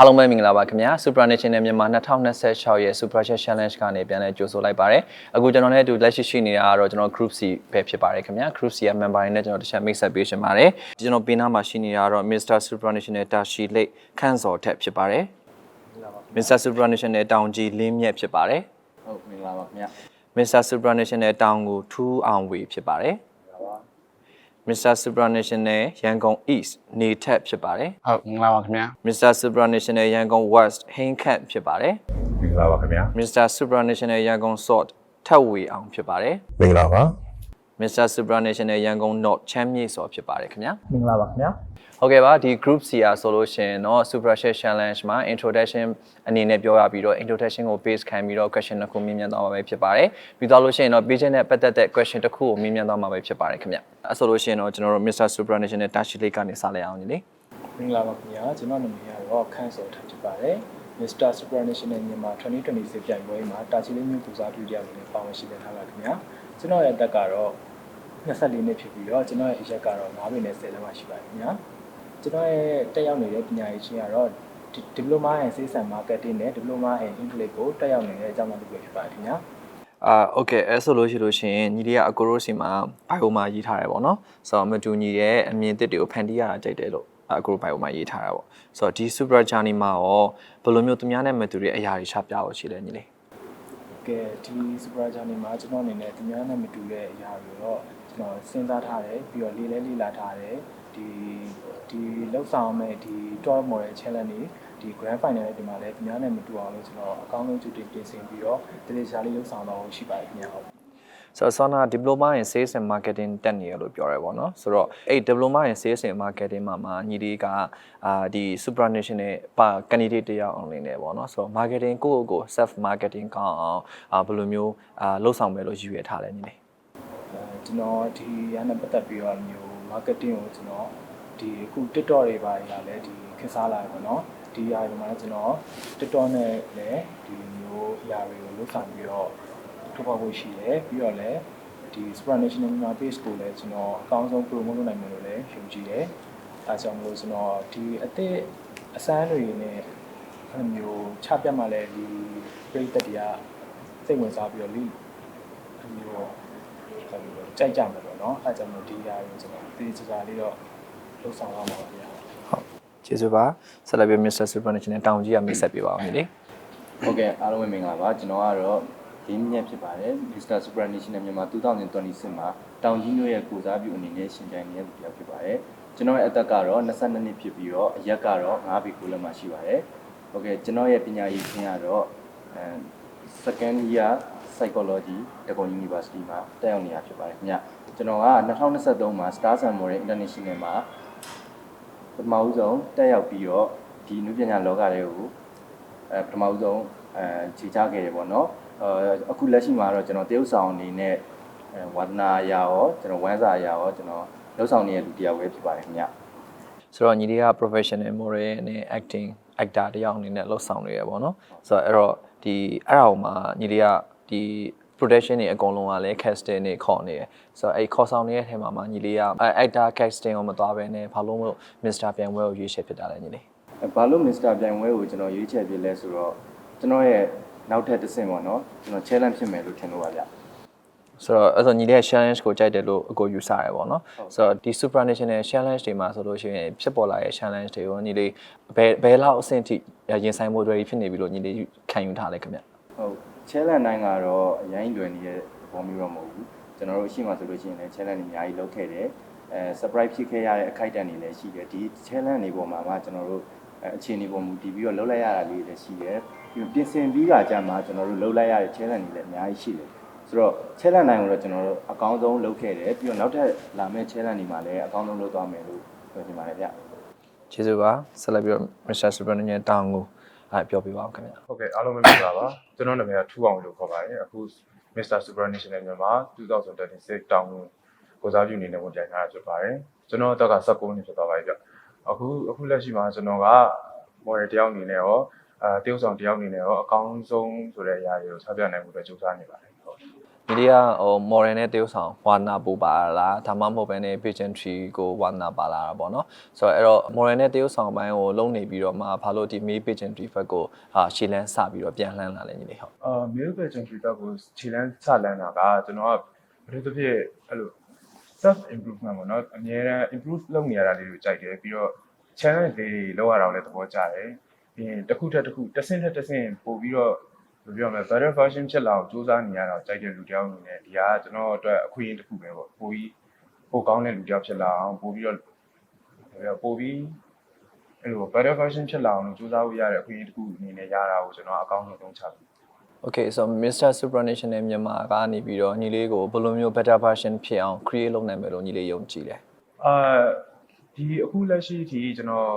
အားလုံးပဲမင်္ဂလာပါခင်ဗျာ Supra National မြန်မာ2026ရဲ့ Super Chat Challenge ကနေပြန်လည်ကြိုဆိုလိုက်ပါတယ်အခုကျွန်တော်နဲ့အတူလက်ရှိရှိနေတာကတော့ကျွန်တော် Group C ပဲဖြစ်ပါတယ်ခင်ဗျာ Group C ရဲ့ member တွေနဲ့ကျွန်တော်တစ်ချက် mix up ပေးရှင်ပါတယ်ကျွန်တော်ပေးနာမှာရှိနေတာကတော့ Mr Supra National တာရှီလိတ်ခန့်စော်ထက်ဖြစ်ပါတယ် Mr Supra National တောင်ကြီးလင်းမြက်ဖြစ်ပါတယ်ဟုတ်မင်္ဂလာပါခင်ဗျာ Mr Supra National တောင်ကိုထူးအောင်ဝေဖြစ်ပါတယ် Mr Supra National ရန်ကုန် East နေထက်ဖြစ်ပါတယ်ဟုတ်မင်္ဂလာပါခင်ဗျာ Mr Supra National ရန်ကုန် West ဟင်းခန့်ဖြစ်ပါတယ်မင်္ဂလာပါခင်ဗျာ Mr Supranational ရန်ကုန် Sort ထပ်ဝေအောင်ဖြစ်ပါတယ်မင်္ဂလာပါ Mr Supranational ရန်ကုန် North ချမ်းမြေစော်ဖြစ်ပါတယ်ခင်ဗျာမင်္ဂလာပါခင်ဗျာဟုတ်ကဲ့ပါဒီ group C ရာဆိုလို့ရှိရင်တော့ Super Share Challenge မှာ introduction အနေနဲ့ပြောရပြီးတော့ introduction ကို base ခံပြီးတော့ question တစ်ခုမေးမြန်းသွားမှာပဲဖြစ်ပါတယ်ပြီးသွားလို့ရှိရင်တော့ page နဲ့ပတ်သက်တဲ့ question တစ်ခုကိုမေးမြန်းသွားမှာပဲဖြစ်ပါတယ်ခင်ဗျအဲဆိုလို့ရှိရင်တော့ကျွန်တော်တို့ Mr Supranational တာရှိလေးကနေစလိုက်အောင်ညီလေးမင်္ဂလာပါခင်ဗျာကျွန်တော်နာမည်ကတော့ခန့်စောထပ်ဖြစ်ပါတယ် Mr. Supranational မြန်မာ2026ပြိုင်ပွဲမှာတာချီလေးမျိုးပူစားပြုတရားတွေနဲ့ပါဝင်ရှိနေထားပါခင်ဗျာကျွန်တော်ရဲ့အသက်ကတော့ 24နှစ်ဖြစ်ပြီးတော့ကျွန်တော်ရဲ့အရက်ကတော့9မိနစ်10လက်မှရှိပါတယ်ခင်ဗျာကျွန်တော်ရဲ့တက်ရောက်နေတဲ့ပညာရေးချင်းကတော့ Diploma in Sales and Marketing နဲ့ Diploma in English ကိုတက်ရောက်နေတဲ့အကြောင်းအရာတွေဖြစ်ပါတယ်ခင်ဗျာ အာโอเคအဲဆိုလို့ရှိလို့ရှိရင်ညီလေးကအကိုရိုစီမှာဘိုင်ယိုမှာရေးထားတယ်ပေါ့နော်ဆိုတော့မတူညီရဲ့အမြင်သစ်တွေကိုဖန်တီးရတာကြိုက်တယ်လို့အကိုရိုဘိုင်ယိုမှာရေးထားတာပေါ့ဆိုတော့ဒီ super journey မှာရောဘယ်လိုမျိုးသူများနဲ့မတူတဲ့အရာတွေချပြဖို့ရှိလဲညီလေး ကဲဒီ super journey မှာကျွန်တော်အနေနဲ့သူများနဲ့မတူတဲ့အရာတွေတော့ ကျွန်တော်စဉ်းစားထားတယ်ပြီးတော့လေးလဲလေးလာထားတယ်ဒီဒီလောက်ဆောင်မဲ့ဒီ top model challenge တွေဒီ grand final တွေဒီမှာလည်းသူများနဲ့မတူအောင်လို့ကျွန်တော်အကောင်းဆုံးကြိုတင်ပြင်ဆင်ပြီးတော့တလေးရှားလေးလောက်ဆောင်တော့ရှိပါတယ်ခင်ဗျာဟုတ်ဆိုတော့ Sona diploma in sales and marketing တက်နေရလို့ပြောရဲပေါ့နော်ဆိုတော့အဲ့ diploma in sales and marketing မှာမှာညီလေးကအာဒီ supranational ပါ candidate တယောက်အောင်နေတယ်ပေါ့နော်ဆိုတော့ marketing ကိုယ့်ကိုယ်ကို self marketing ကောင်းအောင်အာဘယ်လိုမျိုးအာလှုပ်ဆောင်မယ်လို့ရည်ရွယ်ထားလဲညီလေးအဲ ကျွန်တော်ဒီရန်နဲ့ပတ်သက်ပြီးတော့မျိုး marketing ကိုကျွန်တော်ဒီအခု TikTok တွေပါရလည်းဒီခက်စားလာတယ်ပေါ့နော်ဒီအရာတွေမှာလည်းကျွန်တော် TikTok နဲ့လည်းဒီမျိုးအရာတွေကိုလုပ်ဆောင်ပြီးတော့ထုတ်ဖော်ဖို့ရှိတယ်ပြီးတော့လည်းဒီ supranational Myanmar page ကိုလည်းကျွန်တော်အကောင်းဆုံး promote လုပ်နိုင်မယ်လို့လည်းယုံကြည်တယ်အဲကြောင့်မလို့ကျွန်တော်ဒီအသစ်အစမ်းတွေနဲ့အဲ့လိုမျိုးချပြတ်မှလည်းဒီပြည်သက်တွေကစိတ်ဝင်စားပြီးတော့လိအဲ့ လိုမျိုးအဲ့လိုကြိုက်ကြမှာပေါ့နော်အဲကြောင့်မလို့ဒီအရာကိုကျွန်တော်တေးချာချာလေးတော့လုပ်ဆောင်ရမှာပါဗျာကျေးဇူးပါဆက်လက်ပြီး Mr Supranational တောင်ကြီးကမိတ်ဆက်ပြပါအောင်ညီလေးဟုတ်ကဲ့အားလုံးပဲမင်္ဂလာပါကျွန်တော်ကတော့ဒီမြက်ဖြစ်ပါတယ် Mr. Supranational မြန်မာ2026မှာတောင်ကြီးမြို့ရဲ့ကိုစားပြုအနေနဲ့ရှင်ပြိုင်နေတဲ့သူတစ်ယောက်ဖြစ်ပါတယ်ကျွန်တော်ရဲ့အသက်ကတော့22နှစ်ဖြစ်ပြီးတော့အရက်ကတော့9ပေ9လက်မှရှိပါတယ်ဟုတ်ကဲ့ကျွန်တော်ရဲ့ပညာရေးခင်းကတော့အဲ second year psychology တကွန် University မှာတက်ရောက်နေတာဖြစ်ပါတယ်ခင်ဗျကျွန်တော်က2023မှာ Star Sun Model International မှာပထမဦးဆုံးတက်ရောက်ပြီးတော့ဒီနုပညာလောကတွေကိုအဲပထမဦးဆုံးအဲခြေချခဲ့တယ်ပေါ့နော်အဲအခုလက်ရှိမှာတော့ကျွန်တော်တရုတ်ဆောင်အနေနဲ့အဲဝါသနာအရာရောကျွန်တော်ဝမ်းစာအရာရောကျွန်တော်လှုပ်ဆောင်နေတဲ့လူတစ်ယောက်ပဲဖြစ်ပါတယ်ခင်ဗျဆိုတော့ညီလေးက professional model နဲ့ acting actor တယောက်အနေနဲ့လှုပ်ဆောင်နေရပေါ့နော်ဆိုတော့အဲ့တော့ဒီအဲ့ဒါကိုမှညီလေးက ဒီ production တွေအကုန်လုံးကလည်း casting တွေခေါ်နေတယ်ဆိုတော့အဲ့ခေါ်ဆောင်နေတဲ့အထက်မှာမှညီလေးက actor casting ကိုမသွားဘဲနဲ့ဘာလို့မလို့ Mr. ပြန်ဝဲကိုရွေးချယ်ဖြစ်တာလဲညီလေးဘာလို့ Mr. ပြိုင်ပွဲကိုကျွန်တော်ရွေးချယ်ပြလဲဆိုတော့ကျွန်တော်ရဲ့နောက်ထပ်တစ်ဆင့်ပေါ့နော်ကျွန်တော် challenge ဖြစ်မယ်လို့ထင်လို့ပါဗျဆိုတော့အဲ့ဆိုညီလေးက challenge ကိုကြိုက်တယ်လို့အကိုယူဆရဲပေါ့နော်ဆိုတော့ဒီ supranational challenge တွေမှာဆိုလို့ရှိရင်ဖြစ်ပေါ်လာတဲ့ challenge တွေကိုညီလေးဘယ်ဘယ်လောက်အဆင့်ထိရင်ဆိုင်ဖို့ ready ဖြစ်နေပြီလို့ညီလေးခံယူထားလဲခင်ဗျဟုတ် challenge တိုင်းကတော့အရင်လွယ်နေတဲ့ဘောမျိုးတော့မဟုတ်ဘူးကျွန်တော်တို့ရှိမှဆိုလို့ရှိရင်လည်း challenge တွေအများကြီးလုပ်ခဲ့တယ်အဲ surprise ဖြစ်ခဲ့ရတဲ့အခိုက်အတန့်တွေလည်းရှိတယ်ဒီ challenge တွေပေါ်မှာမှကျွန်တော်တို့အဲအခြေအနေပေါ်မူတည်ပြီးတော့လှုပ်လိုက်ရတာလေးလည်းရှိတယ်ပြီးပြင်ဆင်ပြီးတာကြမှာကျွန်တော်တို့လှုပ်လိုက်ရတဲ့ challenge တွေလည်းအများကြီးရှိတယ်ဆိုတော့ challenge တိုင်းကိုတော့ကျွန်တော်တို့အကောင်းဆုံးလုပ်ခဲ့တယ်ပြီးတော့နောက်ထပ်လာမယ့် challenge တွေမှာလည်းအကောင်းဆုံးလုပ်သွားမယ်လို့ပြောချင်ပါတယ်ဗျကျေးဇူးပါဆက်လက်ပြီးတော့ Mr. Subranayan တောင်းကို အဲပြောပြပါဦးခင်ဗျာဟုတ်ကဲ့အားလုံးပဲမင်္ဂလာပါကျွန်တော်နာမည်ကထူအောင်လို့ခေါ်ပါတယ်အခု Mr. Supranational မြန်မာ2026တောင်းကိုစားပြုအနေနဲ့ဝင်ပြိုင်ထားတာဖြစ်ပါတယ်ကျွန်တော်အသက်က19နှစ်ဖြစ်သွားပါပြီဗျအခုအခုလက်ရှိမှာကျွန်တော်က model တယောက်အနေနဲ့ရောအဲတယောက်ဆောင်တယောက်အနေနဲ့ရောအကောင်းဆုံးဆိုတဲ့အရာတွေကိုချပြနိုင်မှုအတွက်ကြိုးစားနေပါတယ် ဟုတ်ဒီလေးကဟို model နဲ့တရုပ်ဆောင်ဝါနာပူပါလားဒါမှမဟုတ်ဘဲနဲ့ pageantry ကိုဝါနာပါလာတာပေါ့နော်ဆိုတော့အဲ့တော့ model နဲ့တရုပ်ဆောင်ပိုင်းကိုလုံးနေပြီးတော့မှဘာလို့ဒီ May pageantry ဘက်ကိုဟာရှေ့လန်းစပြီးတော့ပြန်လှမ်းလာလဲညီလေးဟုတ်အာ mail pageantry ဘက်ကိုခြေလန်းစလန်းတာကကျွန်တော်ကဘယ်လိုတစ်ဖြစ်အဲ့လို self improvement ပေါ့နော်အများအား improve လုပ်နေရတာလေးကိုကြိုက်တယ်ပြီးတော့ challenge လေးတွေလောက်ရအောင်လည်းသဘောကျတယ်ပြီးရင်တစ်ခုထက်တစ်ခုတစ်ဆင့်ထက်တစ်ဆင့်ပို့ပြီးတော့ ဘယ်လိုပြောမလဲ better version ဖြစ်လာအောင်စူးစမ်းနေရတာကိုကြိုက်တဲ့လူတစ်ယောက်အနေနဲ့ဒီဟာကကျွန်တော်အတွက်အခွင့်အရေးတစ်ခုပဲပေါ့ပိုပြီးပိုကောင်းတဲ့လူတစ်ယောက်ဖြစ်လာအောင်ပိုပြီးတော့ဘယ်လိုပိုပြီးအဲ့လို better version ဖြစ်လာအောင်လို့စူးစမ်းဖို့ရတဲ့အခွင့်အရေးတစ်ခုအနေနဲ့ရတာကိုကျွန်တော်အကောင်းဆုံးသုံးချတယ် Okay so Mr Supranational မြန်မာကနေပြီးတော့ညီလေးကိုဘယ်လိုမျိုး better version ဖြစ်အောင် create လုပ်နိုင်မယ်လို့ညီလေးယုံကြည်လဲအာဒီအခုလက်ရှိဒီကျွန်တော်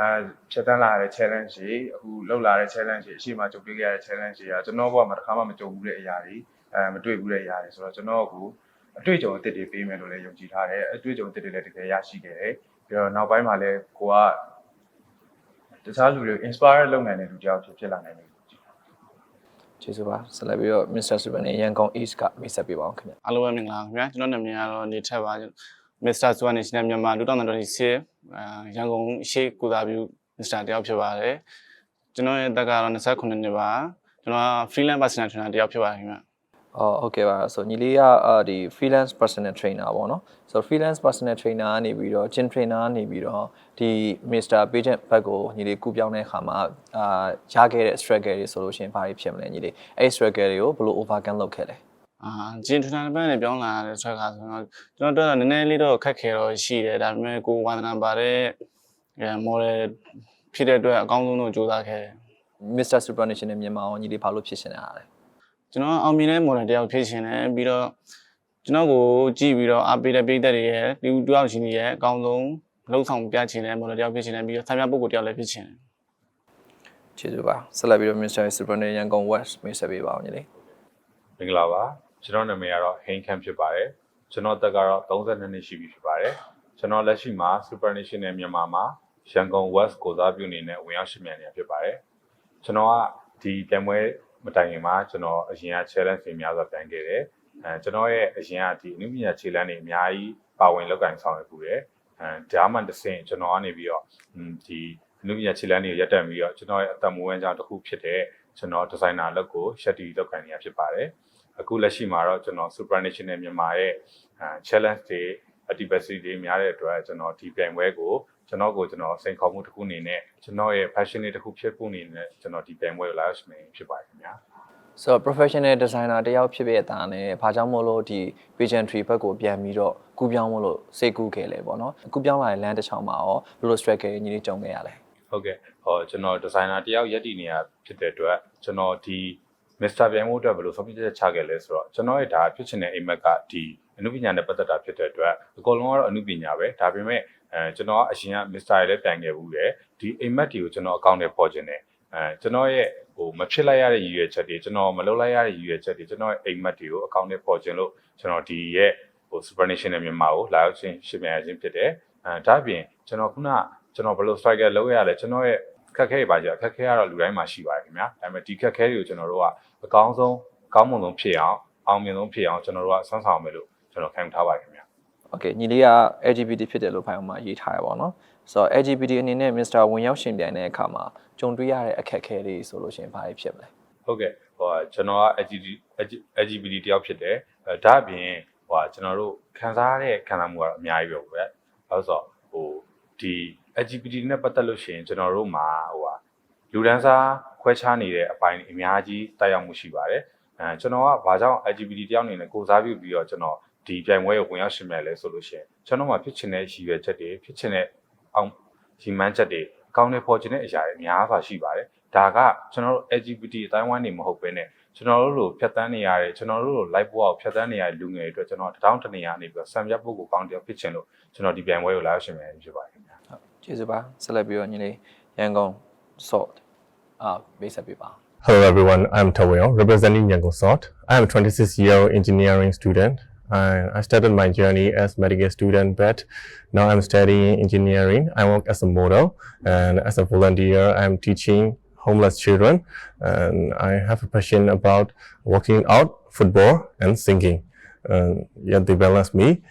အာဖြတ်တန်းလာတဲ့ challenge တွေအခုလောက်လာတဲ့ challenge တွေအရှိမကြုံတွေ့ခဲ့ရတဲ့ challenge တွေကကျွန်တော်ဘဝမှာတစ်ခါမှမကြုံဘူးတဲ့အရာတွေအဲမတွေ့ဘူးတဲ့အရာတွေဆိုတော့ကျွန်တော်ကိုအတွေ့အကြုံအသစ်တွေပေးမယ်လို့လည်းယုံကြည်ထားတယ်အတွေ့အကြုံအသစ်တွေလည်းတကယ်ရရှိခဲ့တယ်ပြီးတော့နောက်ပိုင်းမှာလည်းကိုကတခြားလူတွေကို inspire လုပ်နိုင်တဲ့လူတစ်ယောက်ဖြစ်ဖြစ်လာနိုင်တယ်ကျေးဇူးပါဆက်လက်ပြီးတော့ Mr Supranational ရန်ကုန် East ကမိတ်ဆက်ပေးပါအောင်ခင်ဗျအားလုံးပဲမင်္ဂလာပါခင်ဗျာကျွန်တော်နာမည်ကတော့နေထက်ပါမစ္စတာဆူဝါနေရှင်မြန်မာ2026အဲ ရန်ကုန်ရှေ့ကိုသာပြုမစ္စတာတယောက်ဖြစ်ပါတယ်ကျွန်တော်ရဲ့တက်ကတော့29နှစ်ပါကျွန်တော်က freelance personal trainer တယောက်ဖြစ်ပါတယ်ခင်ဗျာအော်ဟုတ်ကဲ့ပါဆိုညီလေးကအာဒီ freelance personal trainer ပေါ့နော်ဆို freelance personal trainer ကနေပြီးတော့ gym trainer ကနေပြီးတော့ဒီ Mr Patient ဘက်ကိုညီလေးကူပြောင်းတဲ့အခါမှာအာရခဲ့တဲ့ struggle တွေဆိုလို့ရှိရင်ဘာတွေဖြစ်မလဲညီလေးအဲ့ struggle တွေကိုဘယ်လို overcome လုပ်ခဲ့လဲ အာဂျင်ထနာဘက်နဲ့ပြောင်းလာတဲ့ဆက်ကဆိုတော့ကျွန်တော်တို့ကနည်းနည်းလေးတော့ခက်ခဲတော့ရှိတယ်ဒါပေမဲ့ကိုဝါသနာပါတဲ့အဲ model ဖြစ်တဲ့အတွက်အကောင်းဆုံးတော့ကြိုးစားခဲ့တယ် Mr Supranational မြန်မာအောင်ညီလေးဘာလို့ဖြစ်ရှင်နေတာလဲကျွန်တော်အောင်မြင်တဲ့ model တယောက်ဖြစ်ရှင်တယ်ပြီးတော့ကျွန်တော်ကိုကြည့်ပြီးတော့အားပေးတဲ့ပြည်သက်တွေရဲ့လူတယောက်ချင်းတွေရဲ့အကောင်းဆုံးလှုပ်ဆောင်ပြချင်တဲ့ model တယောက်ဖြစ်ရှင်တယ်ပြီးတော့ဆံပြပုဂ္ဂိုလ်တယောက်လည်းဖြစ်ရှင်တယ်ကျေးဇူးပါဆက်လက်ပြီးတော့ Mr Supranational ရန်ကုန် West မိတ်ဆက်ပေးပါအောင်ညီလေးမင်္ဂလာပါ ကျွန်တော်နာမည်ကတော့ဟိန်းခန့်ဖြစ်ပါတယ်ကျွန်တော်တက်ကတော့32နှစ်ရှိပြီဖြစ်ပါတယ်ကျွန်တော်လက်ရှိမှာ Super National မြန်မာမှာရန်ကုန် West ကိုစားပြုအနေနဲ့ဝင်ရောက်ရှင်မြန်နေတာဖြစ်ပါတယ်ကျွန်တော်ကဒီပြိုင်ပွဲမတိုင်ခင်မှာကျွန်တော်အရင်က challenge တွေများစွာတိုင်ခဲ့တယ်အဲကျွန်တော်ရဲ့အရင်ကဒီအနုပညာခြေလမ်းတွေအများကြီးပါဝင်လောက်ကင်ဆောင်ရွက်ပူတယ်အဲဒါမှတစ်ဆင့်ကျွန်တော်ကနေပြီးတော့ဒီအနုပညာခြေလမ်းတွေကိုရပ်တန့်ပြီးတော့ကျွန်တော်ရဲ့အသက်မွေးဝမ်းကြောင်းတစ်ခုဖြစ်တဲ့ကျွန်တော်ဒီဇိုင်နာလက်ကိုရှက်တီလောက်ကင်နေရဖြစ်ပါတယ် အခုလက်ရှိမှာတော့ကျွန်တော် supranational မြန်မာရဲ့အဲ challenge တွေ activity တွေများတဲ့အတွက်ကျွန်တော်ဒီပြိုင်ပွဲကိုကျွန်တော်ကိုကျွန်တော်စိန်ခေါ်မှုတစ်ခုအနေနဲ့ကျွန်တော်ရဲ့ passion တစ်ခုဖြစ်ဖို့အနေနဲ့ကျွန်တော်ဒီပြိုင်ပွဲကိုလာရောက်ရှင်ဖြစ်ပါတယ်ခင်ဗျာဆိုတော့ professional designer တယောက်ဖြစ်ဖြစ်အတာနဲ့ဘာကြောင့်မို့လို့ဒီ pageantry ဘက်ကိုပြန်ပြီးတော့ကူပြောင်းမို့လို့စိတ်ကူးခဲ့လဲပေါ့နော်ကူပြောင်းလာတဲ့ land တစ်ချောင်းမှာရောဘယ်လို struggle ညီလေးကြုံခဲ့ရလဲဟုတ်ကဲ့ဟောကျွန်တော် designer တယောက်ရက်တည်နေရဖြစ်တဲ့အတွက်ကျွန်တော်ဒီ Mr. ပြိုင်မှုအတွက်ဘယ်လိုဆုံးဖြတ်ချက်ချခဲ့လဲဆိုတော့ကျွန်တော်ရဲ့ဒါဖြစ်ချင်တဲ့အိမ်မက်ကဒီအနုပညာနဲ့ပတ်သက်တာဖြစ်တဲ့အတွက်အကုန်လုံးကတော့အနုပညာပဲဒါပေမဲ့အဲကျွန်တော်ကအရင်က Mr. ရလည်းပြိုင်ခဲ့ဘူးတယ်ဒီအိမ်မက်တွေကိုကျွန်တော်အကောင့်ထဲပေါ်ခြင်းတယ်အဲကျွန်တော်ရဲ့ဟိုမဖြစ်လိုက်ရတဲ့ရည်ရွယ်ချက်တွေကျွန်တော်မလုပ်လိုက်ရတဲ့ရည်ရွယ်ချက်တွေကျွန်တော်ရဲ့အိမ်မက်တွေကိုအကောင့်ထဲပေါ်ခြင်းလို့ကျွန်တော်ဒီရဲ့ဟို Super National မြန်မာကိုလာရောက်ခြင်းရှင်မြန်ခြင်းဖြစ်တယ်အဲဒါ့အပြင်ကျွန်တော်ခုနကျွန်တော်ဘယ်လို striker လုပ်ရလဲကျွန်တော်ရဲ့ခက်ခဲပါကြအခက်ခဲကတော့လူတိုင်းမှာရှိပါတယ် ခင်ဗျာဒါပေမဲ့ဒီခက်ခဲတွေကိုကျွန်တော်တို့ကအကောင်းဆုံးအကောင်းမွန်ဆုံးဖြစ်အောင်အောင်မြင်ဆုံးဖြစ်အောင်ကျွန်တော်တို့ကဆွမ်းဆောင်မယ်လို့ကျွန်တော်ခံယူထားပါတယ်ခင်ဗျာ Okay ညီလေးက LGBT ဖြစ်တယ်လို့ဖိုင်အောင်မှာရေးထားရပါတော့ဆိုတော့ LGBT အနေနဲ့ Mr. ဝင်ရောက်ရှင်ပြန်တဲ့အခါမှာကြုံတွေ့ရတဲ့အခက်အခဲတွေဆိုလို့ရှိရင်ဘာတွေဖြစ်မလဲဟုတ်ကဲ့ဟိုကျွန်တော်က LGBT LGBT တယောက်ဖြစ်တယ်အဲဒါအပြင်ဟိုကျွန်တော်တို့ခံစားရတဲ့ခံစားမှုကတော့အများကြီးပဲဗျာအဲဆိုတော့ဟိုဒီ LGBT နဲ့ပတ်သက်လို့ရှိရင်ကျွန်တော်တို့မှာဟိုဟာလူဒန်းစား ခွဲခြားနေတဲ့အပိုင်းအများကြီးတိုက်ရောက်မှုရှိပါတယ်အဲကျွန်တော်ကဘာကြောင့် LGBT တယောက်အနေနဲ့ကိုစားပြုပြီးတော့ကျွန်တော်ဒီပြိုင်ပွဲကိုဝင်ရောက်ရှင်မဲ့လဲဆိုလို့ရှိရင်ကျွန်တော်မှာဖြစ်ချင်တဲ့ရည်ရွယ်ချက်တွေဖြစ်ချင်တဲ့အောင်ရီမန်းချက်တွေအကောင်းနဲ့ပေါ်ချင်တဲ့အရာတွေအများစွာရှိပါတယ်ဒါကကျွန်တော်တို့ LGBT အတိုင်းဝိုင်းနေမဟုတ်ဘဲနဲ့ကျွန်တော်တို့လိုဖြတ်တန်းနေရတဲ့ကျွန်တော်တို့လို live ဘဝကိုဖြတ်တန်းနေရတဲ့လူငယ်တွေအတွက်ကျွန်တော်တထောင်တနေရနေပြီးတော့ဆံပြပုဂ္ဂိုလ်ကောင်းတယောက်ဖြစ်ချင်လို့ကျွန်တော်ဒီပြိုင်ပွဲကိုလာရောက်ရှင်မယ်ဖြစ်ပါတယ်ခင်ဗျာဟုတ်ကျေးဇူးပါဆက်လက်ပြီးတော့ညီလေးရန်ကုန် salt အာမိတ်ဆက်ပေးပါ Hello everyone, I'm Taweo, representing Yangon Sort. I am a 26-year engineering student. I, I started my journey as medical student, but now I'm studying engineering. I work as a model and as a volunteer, I'm teaching homeless children, and I have a passion about working out, football, and singing. And yeah, they balance me.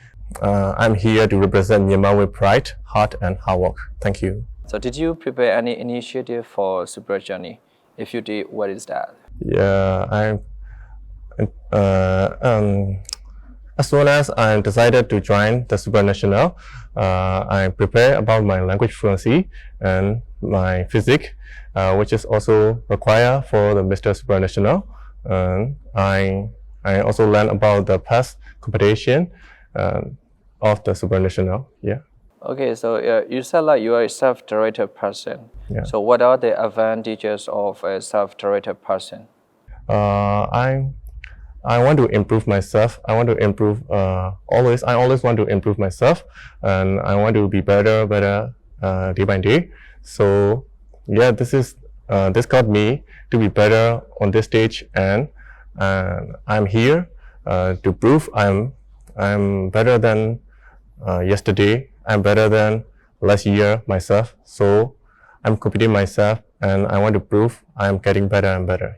Uh, I'm here to represent Myanmar with pride, heart, and hard work. Thank you. So did you prepare any initiative for Super Journey? If you did, what is that? Yeah, I. Uh, um, as soon as I decided to join the supranational, uh, I prepare about my language fluency and my physics, uh, which is also required for the Mr. Supranational. And I I also learn about the past competition uh, of the supranational. Yeah. Okay, so uh, you said like you are a self-directed person. Yeah. So what are the advantages of a self-directed person? uh, I I want to improve myself. I want to improve uh, always. I always want to improve myself, and I want to be better, better uh, day by day. So yeah, this is uh, this got me to be better on this stage, and I'm here uh, to prove I'm I'm better than uh, yesterday. I'm better than last year myself. So I'm competing myself and I want to prove I'm getting better and better.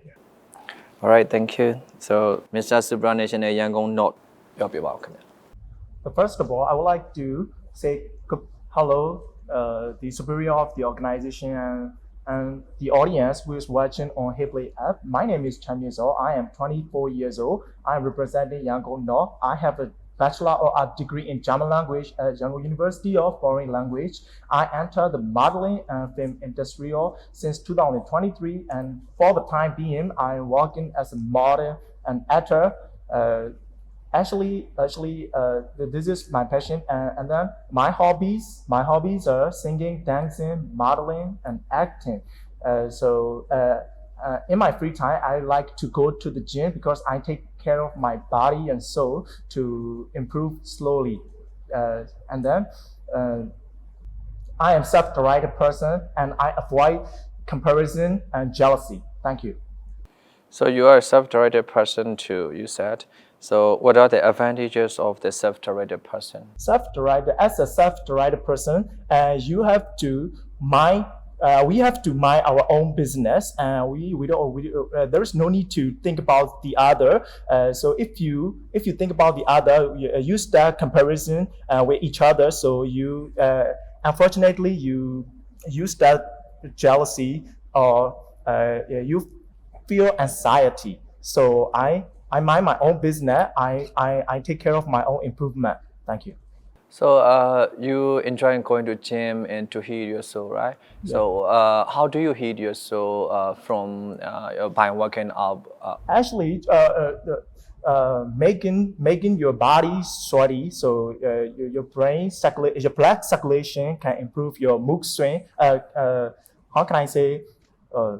All right, thank you. So Mr. Subranation Yangon Not, you'll be welcome. But first of all, I would like to say hello, uh, the superior of the organization and, and the audience who is watching on Hipley app. My name is Chen Yizhou. I am 24 years old. I am representing Yangon North. I have a Bachelor of Art degree in German language at Yangon University of Foreign Language. I entered the modeling and film industry since 2023, and for the time being, I am working as a model and actor. Uh, actually actually uh, this is my passion and, and then my hobbies my hobbies are singing dancing modeling and acting uh, so uh, uh, in my free time i like to go to the gym because i take care of my body and soul to improve slowly uh, and then uh, i am self-directed person and i avoid comparison and jealousy thank you So you are a self-directed person too, you said. So what are the advantages of the self-directed person? self-directed as a self-directed person uh, you have to mind uh, we have to mind our own business and we we don't we, uh, there is no need to think about the other. Uh, so if you if you think about the other you, uh, use that comparison uh, with each other. So you uh, unfortunately you use that jealousy or you feel anxiety. So i i mind my own business. I i, I take care of my own improvement. Thank you So uh, you enjoy going to gym and to heal your soul, right? So uh, how do you heal your soul uh, from uh, by working out? Uh, actually uh, uh, uh, making making your body sweaty so uh, your, your brain circulate your blood circulation can improve your mood swing uh, uh, how can i say uh,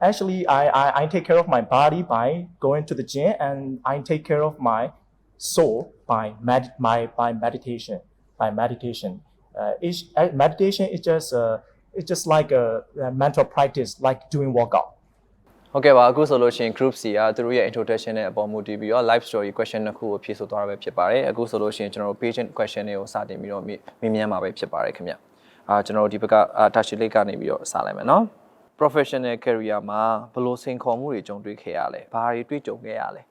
actually I, I i take care of my body by going to the gym and i take care of my soul by med- my by meditation by meditation uh, each, uh, meditation is just uh, it's just like a, a mental practice like doing workout ဟုတ်ကဲ့ပါအခုဆိုလို့ရှိရင် group C ကသူတို့ရဲ့ introduction နဲ့အပေါ်မူတည်ပြီးတော့ live story question တစ်ခုကိုဖြေဆိုသွားတာပဲဖြစ်ပါတယ်အခုဆိုလို့ရှိရင်ကျွန်တော်တို့ patient question တွေကိုစတင်ပြီးတော့မေးမေးမြန်းမှာပဲဖြစ်ပါတယ်ခင်ဗျအာကျွန်တော်တို့ဒီဘက်ကအာ touch link ကနေပြီးတော့စလိုက်မယ်နော် professional career မှာဘယ်လိုစိန်ခေါ်မှုတွေကြုံတွေ့ခဲ့ရလဲဘာတွေတွေ့ကြုံခဲ့ရလဲ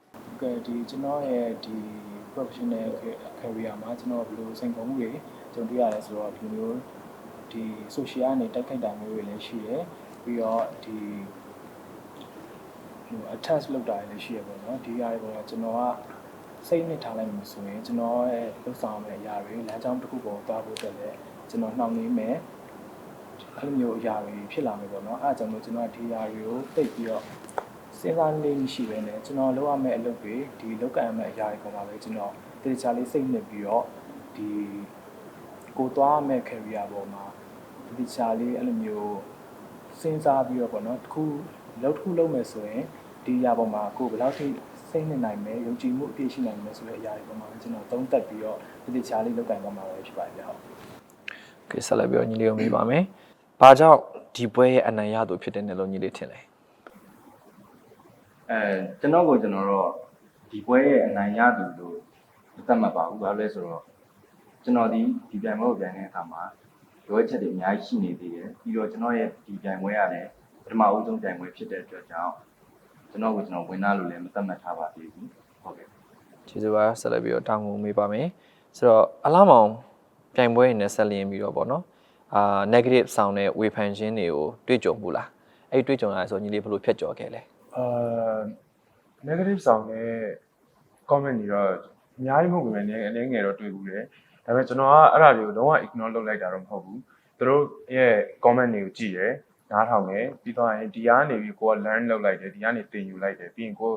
ကဲဒီကျွန်တော်ရဲ့ဒီ professional career မှာကျွန်တော်ဘယ်လိုစိန်ခေါ်မှုတွေကြုံတွေ့ရလဲဆိုတော့ဒီလိုမျိုးဒီ social ကနေတိုက်ခိုက်တာမျိုးတွေလည်းရှိတယ်ပြီးတော့ဒီဟို attach လုပ်တာတွေလည်းရှိရပေါ့နော်ဒီအရာတွေပေါ်ကျွန်တော်ကစိတ်နဲ့ထားလိုက်မှဆိုရင်ကျွန်တော်ရဲ့လှုပ်ဆောင်မယ့်အရာတွေလမ်းကြောင်းတစ်ခုပေါ်သွားဖို့တက်လဲကျွန်တော်နှောင့်နှေးမယ်အဲ့လိုမျိုးအရာတွေဖြစ်လာမယ်ပေါ့နော်အဲ့ဒါကြောင့်မို့ကျွန်တော်ဒီအရာတွေကိုသိပြီးတော့ စဉ်းစားလေးမရှိပဲနဲ့ကျွန်တော်လုပ်ရမယ့်အလုပ်တွေဒီလုပ်ကံရမယ့်အရာတွေပေါ်မှာပဲကျွန်တော်တေချာလေးစိတ်နှစ်ပြီးတော့ဒီကိုသွားရမယ့် career ပေါ်မှာတေချာလေးအဲ့လိုမျိုးစဉ်းစားပြီးတော့ပေါ့နော်တစ်ခုလုပ်တစ်ခုလုပ်မယ်ဆိုရင်ဒီအရာပေါ်မှာကိုဘယ်လောက်ထိစိတ်နှစ်နိုင်မယ်ယုံကြည်မှုအပြည့်ရှိနိုင်မယ်ဆိုတဲ့အရာတွေပေါ်မှာကျွန်တော်သုံးသပ်ပြီးတော့တေချာလေးလုပ်ကံသွားမှာပဲဖြစ်ပါတယ်ဟုတ်ကဲဆက်လက်ပြီးတော့ညီလေးကိုမေးပါမယ်ဘာကြောင့်ဒီပွဲရဲ့အနိုင်ရသူဖြစ်တဲ့နယ်လို့ညီလေးထင်လဲ အဲကျွန်တော်ကိုကျွန်တော်တော့ဒီပွဲရဲ့အနိုင်ရသူလို့မသတ်မှတ်ပါဘူးဘာလို့လဲဆိုတော့ကျွန်တော်ဒီဒီပြိုင်ပွဲကိုပြိုင်တဲ့အခါမှာရောချက်တွေအများကြီးရှိနေသေးတယ်ပြီးတော့ကျွန်တော်ရဲ့ဒီပြိုင်ပွဲကလည်းပထမဦးဆုံးပြိုင်ပွဲဖြစ်တဲ့အတွက်ကြောင့်ကျွန်တော်ကကျွန်တော်ဝင်လာလို့လည်းမသတ်မှတ်ထားပါသေးဘူးဟုတ်ကဲ့ကျေးဇူးပါဆက်လက်ပြီးတော့တောင်းဝန်မေးပါမယ်ဆိုတော့အလားမောင်ပြိုင်ပွဲရင်းနဲ့ဆက်လျင်းပြီးတော့ပေါ့နော်အာ negative sound နဲ့ဝေဖန်ခြင်းတွေကိုတွေ့ကြုံဘူးလားအဲ့ဒီတွေ့ကြုံလာဆိုညီလေးဘယ်လိုဖြတ်ကျော်ခဲ့လဲ အာ negative sound နဲ့ comment တွေတော့အများကြီးမဟုတ်ဘူးပဲနည်းအနည်းငယ်တော့တွေ့ဘူးတယ်ဒါပေမဲ့ကျွန်တော်ကအဲ့ဒါတွေကိုလုံးဝ ignore လုပ်လိုက်တာတော့မဟုတ်ဘူးသူတို့ရဲ့ comment တွေကိုကြည့်တယ်နားထောင်တယ်ပြီးတော့ရင်ဒီကနေပြီးကိုက learn လုပ်လိုက်တယ်ဒီကနေသင်ယူလိုက်တယ်ပြီးရင်ကို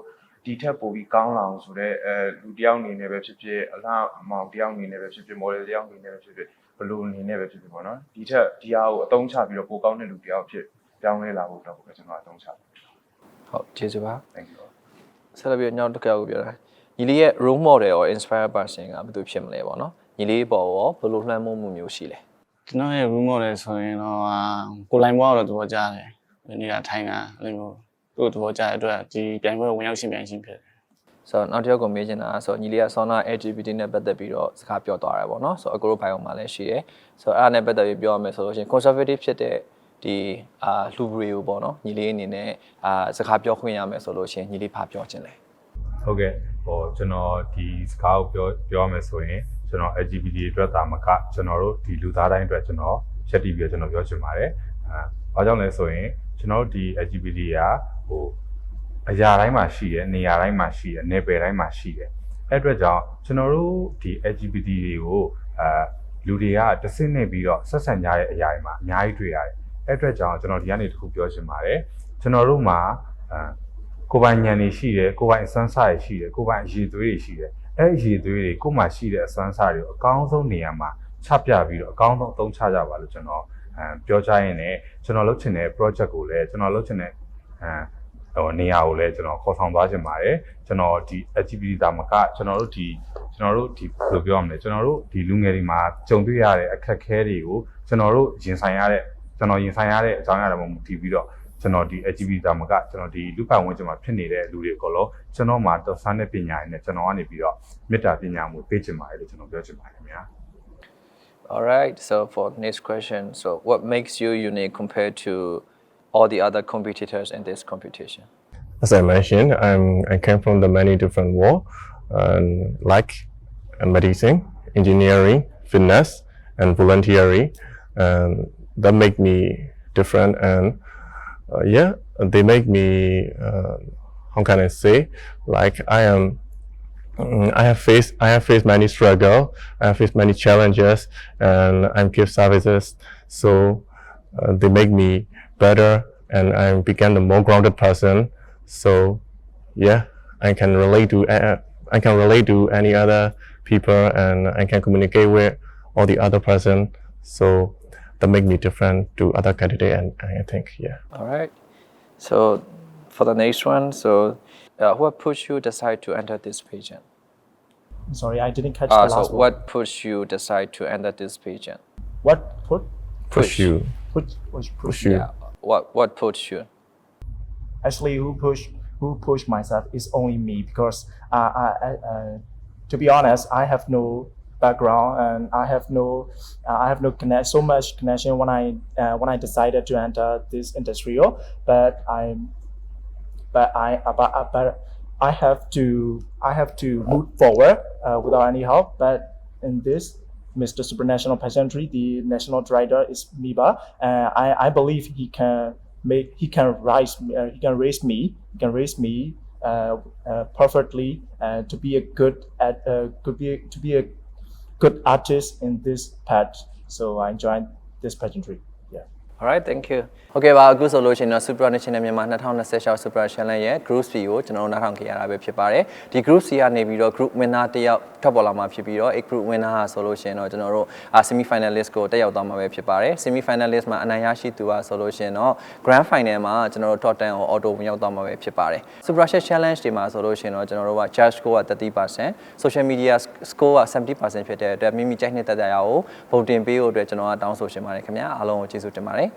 ဒီထက်ပိုပြီးကောင်းလာအောင်ဆိုတော့အဲလူတစ်ယောက်အနေနဲ့ပဲဖြစ်ဖြစ်အလားအမောင်တစ်ယောက်အနေနဲ့ပဲဖြစ်ဖြစ် model တစ်ယောက်အနေနဲ့ပဲဖြစ်ဖြစ်ဘယ်လိုအနေနဲ့ပဲဖြစ်ဖြစ်ပေါ့နော်ဒီထက်ဒီဟာကိုအသုံးချပြီးတော့ပိုကောင်းတဲ့လူတစ်ယောက်ဖြစ်ပြောင်းလဲလာဖို့တော့ပဲကျွန်တော်အသုံးချတယ် ဟုတ်ကျေးဇူးပါ thank you ဆက်လက်ပြီးတော့ညောင်းတစ်ခါကိုပြောတာညီလေးရဲ့ role model or inspire person ကဘယ်သူဖြစ်မလဲပေါ့နော်ညီလေးပေါ်ရောဘယ်လိုလွှမ်းမိုးမှုမျိုးရှိလဲကျွန်တော်ရဲ့ room model ဆိုရင်တော့အာကိုလိုင်းဘွားတော့သဘောကျတယ်ဒီနေ့ကထိုင်ကအဲ့လိုမျိုးသူ့ကိုသဘောကျတဲ့အတွက်ဒီပြိုင်ပွဲဝင်ရောက်ရှင်ပြိုင်ရှင်ဖြစ်တယ်ဆိုတော့နောက်တစ်ယောက်ကိုမေးချင်တာကဆိုတော့ညီလေးက Sona LGBT နဲ့ပတ်သက်ပြီးတော့စကားပြောသွားတယ်ပေါ့နော်ဆိုတော့အကိုတို့ဘိုင်အောင်မှာလည်းရှိတယ်ဆိုတော့အဲ့ဒါနဲ့ပတ်သက်ပြီးပြောရမယ်ဆိုလို့ရှိရင် conservative ဖြစ်တဲ့ ဒီအာလူဘရီကိုပေါ့နော်ညီလေးအနေနဲ့အာစကားပြောခွင့်ရမယ်ဆိုလို့ရှိရင်ညီလေးဘာပြောချင်လဲဟုတ်ကဲ့ဟိုကျွန်တော်ဒီစကားကိုပြောပြောရမယ်ဆိုရင်ကျွန်တော် LGBT အတွက်တာမကကျွန်တော်တို့ဒီလူသားတိုင်းအတွက်ကျွန်တော်ရက်တီပြီးတော့ကျွန်တော်ပြောချင်ပါတယ်အဲဘာကြောင့်လဲဆိုရင်ကျွန်တော်တို့ဒီ LGBT ကဟိုအရာတိုင်းမှာရှိတယ်နေရာတိုင်းမှာရှိတယ်နယ်ပယ်တိုင်းမှာရှိတယ်အဲ့အတွက်ကြောင့်ကျွန်တော်တို့ဒီ LGBT တွေကိုအဲလူတွေကတဆင့်နေပြီးတော့ဆက်ဆံကြတဲ့အရာတွေမှာအများကြီးတွေ့ရတယ် အဲ့အတွက်ကြောင့်ကျွန်တော်ဒီကနေတစ်ခုပြောချင်ပါတယ်ကျွန်တော်တို့မှာအဲကိုယ်ပိုင်ဉာဏ်တွေရှိတယ်ကိုယ်ပိုင်အစွမ်းစားတွေရှိတယ်ကိုယ်ပိုင်အရည်သွေးတွေရှိတယ်အဲ့ဒီအရည်သွေးတွေကိုယ်မှာရှိတဲ့အစွမ်းစားတွေကိုအကောင်းဆုံးနေရာမှာချပြပြီးတော့အကောင်းဆုံးအသုံးချကြပါလို့ကျွန်တော်အဲပြောချင်ရင်လည်းကျွန်တော်လုပ်ချင်တဲ့ project ကိုလည်းကျွန်တော်လုပ်ချင်တဲ့အဲဟိုနေရာကိုလည်းကျွန်တော်ခေါ်ဆောင်သွားချင်ပါတယ်ကျွန်တော်ဒီ LGBT တာမကကျွန်တော်တို့ဒီကျွန်တော်တို့ဒီဘယ်လိုပြောရမလဲကျွန်တော်တို့ဒီလူငယ်တွေမှာကြုံတွေ့ရတဲ့အခက်အခဲတွေကိုကျွန်တော်တို့ရင်ဆိုင်ရတဲ့ ကျွန်တော်ရင်ဆိုင်ရတဲ့အကြောင်းအရာတွေမှာမူတည်ပြီးတော့ ကျွန်တော်ဒီ LGBT တာမကကျွန်တော်ဒီလူပိုင်ဝင်ကျွန်မှာဖြစ်နေတဲ့လူတွေအကုန်လုံးကျွန်တော်မှာတော့စမ်းတဲ့ပညာရည်နဲ့ကျွန်တော်ကနေပြီးတော့မေတ္တာပညာမှုပေးချင်ပါတယ်လို့ကျွန်တော်ပြောချင်ပါတယ်ခင်ဗျာ All right. So for next question, so what makes you unique compared to all the other competitors in this competition? As I mentioned, I'm, I came from the many different world, um, like uh, medicine, engineering, fitness, and volunteering. And that make me different. And uh, yeah, they make me, uh, how can I say, like I am Mm, I have faced I have faced many struggle. I have faced many challenges, and I'm give services. So uh, they make me better, and I became a more grounded person. So yeah, I can relate to I can relate to any other people, and I can communicate with all the other person. So that make me different to other candidate, and I think yeah. All right. So for the next one, so uh, what pushed you decide to enter this pageant? Sorry, I didn't catch Uh, the so last one. what pushed you decide to enter this pageant? What put Push you, put push push? push you. Yeah. What what pushed you? Actually, who push who push myself is only me because uh, I, I uh, to be honest, I have no background and I have no uh, I have no connect so much connection when I uh, when I decided to enter this industry. But I but I uh, but, uh, but I have to I have to move forward uh, without any help. But in this Mr. Supranational Pageantry, the national director is Miba, and I, I believe he can make he can rise uh, he can raise me he can raise me uh, uh, perfectly to be a good at could be a, to be a good artist in this patch. So I joined this pageantry. Yeah. All right, thank you. ဟုတ်ကဲ့ပါအခုဆိုလို့ရှိရင်တော့ Super National မြန်မာ2026 Super Challenge ရဲ့ Group C ကိုကျွန်တော်တို့နားထောင်ကြရတာပဲဖြစ်ပါတယ်။ဒီ Group C ကနေပြီးတော့ Group Winner တစ်ယောက်ထွက်ပေါ်လာမှာဖြစ်ပြီးတော့အဲ Group Winner ဟာဆိုလို့ရှိရင်တော့ကျွန်တော်တို့အာ Semi Finalist ကိုတက်ရောက်သွားမှာပဲဖြစ်ပါတယ်။ Semi Finalist မှာအနိုင်ရရှိသူဟာဆိုလို့ရှိရင်တော့ Grand Final မှာကျွန်တော်တို့ Top 10ကို Auto ဝင်ရောက်သွားမှာပဲဖြစ်ပါတယ်။ Super Challenge တွေမှာဆိုလို့ရှိရင်တော့ကျွန်တော်တို့က Judge score က30% Social Media score က70%ဖြစ်တဲ့အတွက်မိမိကြိုက်နှစ်သက်တဲ့အရာကို voting ပေးဖို့အတွက်ကျွန်တော်ကတောင်းဆိုရှင်ပါတယ်ခင်ဗျာအားလုံးကိုကျေးဇူးတင်ပါတယ်